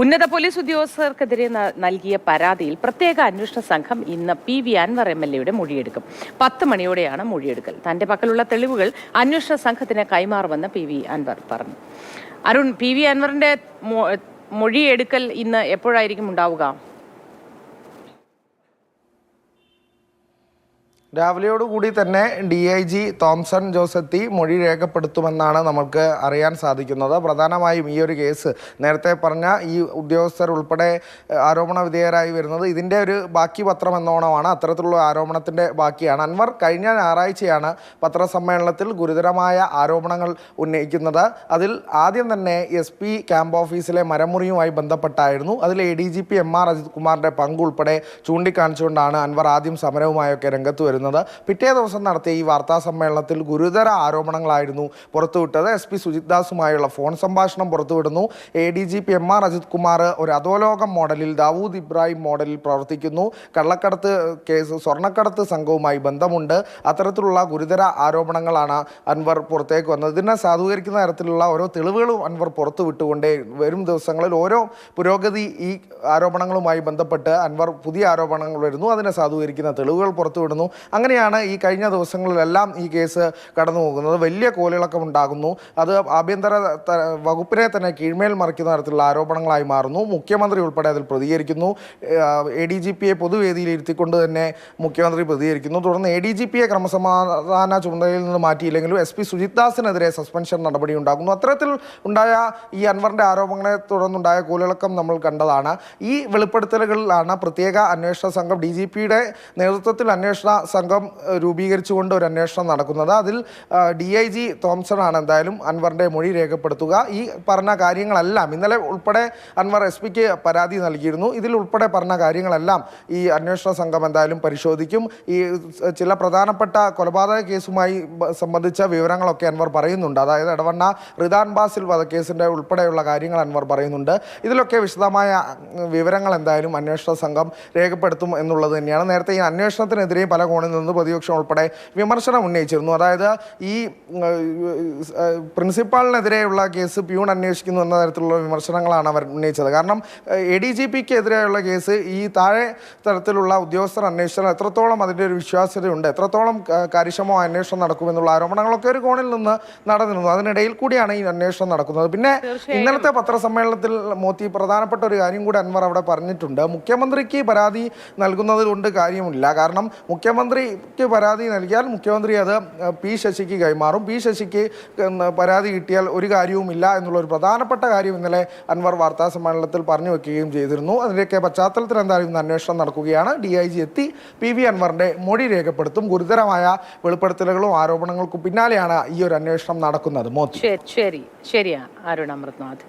ഉന്നത പോലീസ് ഉദ്യോഗസ്ഥർക്കെതിരെ നൽകിയ പരാതിയിൽ പ്രത്യേക അന്വേഷണ സംഘം ഇന്ന് P V Anvar M L എയുടെ മൊഴിയെടുക്കും. പത്ത് മണിയോടെയാണ് മൊഴിയെടുക്കൽ. തന്റെ പക്കലുള്ള തെളിവുകൾ അന്വേഷണ സംഘത്തിന് കൈമാറുമെന്ന് പി വി അൻവർ പറഞ്ഞു. അരുൺ പി വി അൻവറിന്റെ മൊഴിയെടുക്കൽ ഇന്ന് എപ്പോഴായിരിക്കും ഉണ്ടാവുക? രാവിലെയോടുകൂടി തന്നെ ഡി ഐ ജി തോംസൺ ജോസത്തി മൊഴി രേഖപ്പെടുത്തുമെന്നാണ് നമുക്ക് അറിയാൻ സാധിക്കുന്നത്. പ്രധാനമായും ഈ ഒരു കേസ് നേരത്തെ പറഞ്ഞ ഈ ഉദ്യോഗസ്ഥർ ഉൾപ്പെടെ ആരോപണ വിധേയരായി വരുന്നത് ഇതിന്റെ ഒരു ബാക്കി പത്രം എന്നോണമാണ് അത്തരത്തിലുള്ള ആരോപണത്തിന്റെ ബാക്കിയാണ്. അൻവർ കഴിഞ്ഞ ഞായറാഴ്ചയാണ് പത്രസമ്മേളനത്തിൽ ഗുരുതരമായ ആരോപണങ്ങൾ ഉന്നയിക്കുന്നത്. അതിൽ ആദ്യം തന്നെ എസ് പി ക്യാമ്പ് ഓഫീസിലെ മരമുറിയുമായി ബന്ധപ്പെട്ടായിരുന്നു. അതിൽ A D G P M R Ajith കുമാറിന്റെ പങ്കുൾപ്പെടെ ചൂണ്ടിക്കാണിച്ചുകൊണ്ടാണ് അൻവർ ആദ്യം സമരവുമായൊക്കെ രംഗത്ത് വരുന്നത്. പിറ്റേ ദിവസം നടത്തിയ ഈ വാർത്താ സമ്മേളനത്തിൽ ഗുരുതര ആരോപണങ്ങളായിരുന്നു പുറത്തുവിട്ടത്. എസ് പി സുജിത് ദാസുമായുള്ള ഫോൺ സംഭാഷണം പുറത്തുവിടുന്നു. A D G P M R Ajith Kumar ഒരു അധോലോകം മോഡലിൽ ദാവൂദ് ഇബ്രാഹിം മോഡലിൽ പ്രവർത്തിക്കുന്നു. കള്ളക്കടത്ത് കേസ് സ്വർണക്കടത്ത് സംഘവുമായി ബന്ധമുണ്ട്. അത്തരത്തിലുള്ള ഗുരുതര ആരോപണങ്ങളാണ് അൻവർ പുറത്തേക്ക് വന്നത്. ഇതിനെ സാധൂകരിക്കുന്ന തരത്തിലുള്ള ഓരോ തെളിവുകളും അൻവർ പുറത്തു വിട്ടുകൊണ്ടേ വരും ദിവസങ്ങളിൽ ഓരോ പുരോഗതി ഈ ആരോപണങ്ങളുമായി ബന്ധപ്പെട്ട് അൻവർ പുതിയ ആരോപണങ്ങൾ വരുന്നു. അതിനെ സാധൂകരിക്കുന്ന തെളിവുകൾ പുറത്തുവിടുന്നു. അങ്ങനെയാണ് ഈ കഴിഞ്ഞ ദിവസങ്ങളിലെല്ലാം ഈ കേസ് കടന്നു പോകുന്നത്. വലിയ കോലിളക്കം ഉണ്ടാകുന്നു. അത് ആഭ്യന്തര വകുപ്പിനെ തന്നെ കീഴ്മേൽ മറിക്കുന്ന തരത്തിലുള്ള ആരോപണങ്ങളായി മാറുന്നു. മുഖ്യമന്ത്രി ഉൾപ്പെടെ അതിൽ പ്രതികരിക്കുന്നു. എ ഡി ജി പിയെ പൊതുവേദിയിൽ ഇരുത്തിക്കൊണ്ട് തന്നെ മുഖ്യമന്ത്രി പ്രതികരിക്കുന്നു. തുടർന്ന് എ ഡി ജി പിയെ ക്രമസമാധാന ചുമതലയിൽ നിന്ന് മാറ്റിയില്ലെങ്കിലും എസ് പി സുജിത് ദാസിനെതിരെ സസ്പെൻഷൻ നടപടി ഉണ്ടാകുന്നു. അത്തരത്തിൽ ഉണ്ടായ ഈ അൻവറിന്റെ ആരോപണങ്ങളെ തുടർന്നുണ്ടായ കോലിളക്കം നമ്മൾ കണ്ടതാണ്. ഈ വെളിപ്പെടുത്തലുകളിലാണ് പ്രത്യേക അന്വേഷണ സംഘം ഡി ജി പിയുടെ നേതൃത്വത്തിൽ അന്വേഷണ സംഘം രൂപീകരിച്ചുകൊണ്ട് ഒരു അന്വേഷണം നടക്കുന്നത്. അതിൽ ഡി ഐ ജി തോംസൺ ആണ് എന്തായാലും അൻവറിന്റെ മൊഴി രേഖപ്പെടുത്തുക. ഈ പറഞ്ഞ കാര്യങ്ങളെല്ലാം ഇന്നലെ ഉൾപ്പെടെ അൻവർ എസ് പിക്ക് പരാതി നൽകിയിരുന്നു. ഇതിൽ ഉൾപ്പെടെ പറഞ്ഞ കാര്യങ്ങളെല്ലാം ഈ അന്വേഷണ സംഘം എന്തായാലും പരിശോധിക്കും. ഈ ചില പ്രധാനപ്പെട്ട കൊലപാതക കേസുമായി സംബന്ധിച്ച വിവരങ്ങളൊക്കെ അൻവർ പറയുന്നുണ്ട്. അതായത് ഇടവണ്ണ റിദാൻ ബാസിൽ വധക്കേസിന്റെ ഉൾപ്പെടെയുള്ള കാര്യങ്ങൾ അൻവർ പറയുന്നുണ്ട്. ഇതിലൊക്കെ വിശദമായ വിവരങ്ങൾ എന്തായാലും അന്വേഷണ സംഘം രേഖപ്പെടുത്തും എന്നുള്ളത് തന്നെയാണ്. നേരത്തെ ഈ അന്വേഷണത്തിനെതിരെ പല കോണിൽ നിന്ന് പ്രതിപക്ഷം ഉൾപ്പെടെ വിമർശനം ഉന്നയിച്ചിരുന്നു. അതായത് ഈ പ്രിൻസിപ്പാളിനെതിരെയുള്ള കേസ് പ്യൂൺ അന്വേഷിക്കുന്നു എന്ന തരത്തിലുള്ള വിമർശനങ്ങളാണ് അവർ ഉന്നയിച്ചത്. കാരണം എ ഡി ജി പിക്ക് എതിരെയുള്ള കേസ് ഈ താഴെ തരത്തിലുള്ള ഉദ്യോഗസ്ഥർ അന്വേഷിച്ചാൽ എത്രത്തോളം അതിന്റെ ഒരു വിശ്വാസ്യതയുണ്ട് എത്രത്തോളം കാര്യക്ഷമമായ അന്വേഷണം നടക്കുമെന്നുള്ള ആരോപണങ്ങളൊക്കെ ഒരു കോണിൽ നിന്ന് നടന്നിരുന്നു. അതിനിടയിൽ കൂടിയാണ് ഈ അന്വേഷണം നടക്കുന്നത്. പിന്നെ ഇന്നലത്തെ പത്രസമ്മേളനത്തിൽ മോത്തി പ്രധാനപ്പെട്ട ഒരു കാര്യം കൂടി അൻവർ അവിടെ പറഞ്ഞിട്ടുണ്ട്. മുഖ്യമന്ത്രിക്ക് പരാതി നൽകുന്നത് കൊണ്ട് കാര്യമില്ല. കാരണം മുഖ്യമന്ത്രിക്ക് പരാതി നൽകിയാൽ മുഖ്യമന്ത്രി അത് പി ശശിക്ക് കൈമാറും. പി ശശിക്ക് പരാതി കിട്ടിയാൽ ഒരു കാര്യവുമില്ല എന്നുള്ള ഒരു പ്രധാനപ്പെട്ട കാര്യം ഇന്നലെ അൻവർ വാർത്താ സമ്മേളനത്തിൽ പറഞ്ഞു വെക്കുകയും ചെയ്തിരുന്നു. അതിന്റെയൊക്കെ പശ്ചാത്തലത്തിൽ എന്തായാലും ഇന്ന് അന്വേഷണം നടക്കുകയാണ്. ഡി ഐ ജി എത്തി പി വി അൻവറിന്റെ മൊഴി രേഖപ്പെടുത്തും. ഗുരുതരമായ വെളിപ്പെടുത്തലുകളും ആരോപണങ്ങൾക്കും പിന്നാലെയാണ് ഈ ഒരു അന്വേഷണം നടക്കുന്നത്. ശരി ശരി ശരിയാ അരുൺ അമൃത്നാഥ്